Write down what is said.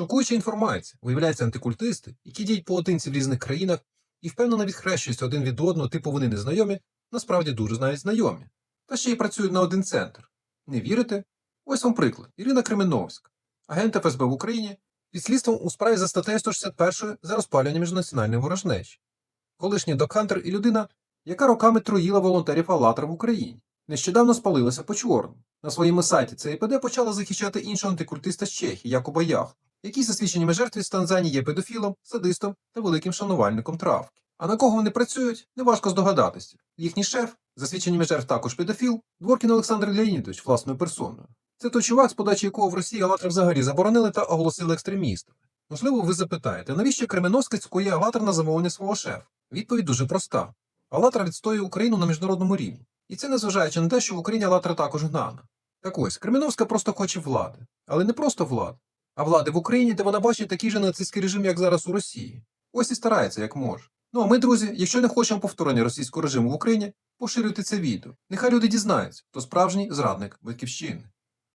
Шокуюча інформація. Виявляються антикультисти, які діють поодинці в різних країнах і впевнено відхрещуються один від одного, типу вони незнайомі, насправді дуже навіть знайомі. Та ще й працюють на один центр. Не вірите? Ось вам приклад. Ірина Кременовська, агент ФСБ в Україні, під слідством у справі за статтею 161 за розпалювання міжнаціональної ворожнечі. Колишній докантер і людина, яка роками троїла волонтерів «АЛЛАТРА» в Україні. Нещодавно спалилася по чорному. На своєму сайті ЦІПД почала захищати іншого антикультиста з Чехії, Якуба Ях, який за свідченнями жертви з Танзанії є педофілом, садистом та великим шанувальником травки. А на кого вони працюють, неважко здогадатися. Їхній шеф, за свідченнями жертв також педофіл, Дворкін Олександр Леонідович власною персоною. Це той чувак, з подачі якого в Росії «АЛЛАТРА» взагалі заборонили та оголосили екстремістами. Можливо, ви запитаєте, навіщо Кременовський цькує «АЛЛАТРА» на замовлення свого шефа? Відповідь дуже проста. «АЛЛАТРА» відстоює Україну на міжнародному рівні. І це незважаючи на те, що в Україні «АЛЛАТРА» також гнана. Так ось, Кременовська просто хоче влади. Але не просто влади, а влади в Україні, де вона бачить такий же нацистський режим, як зараз у Росії. Ось і старається, як може. Ну а ми, друзі, якщо не хочемо повторення російського режиму в Україні, поширюйте це відео. Нехай люди дізнаються, хто справжній зрадник батьківщини.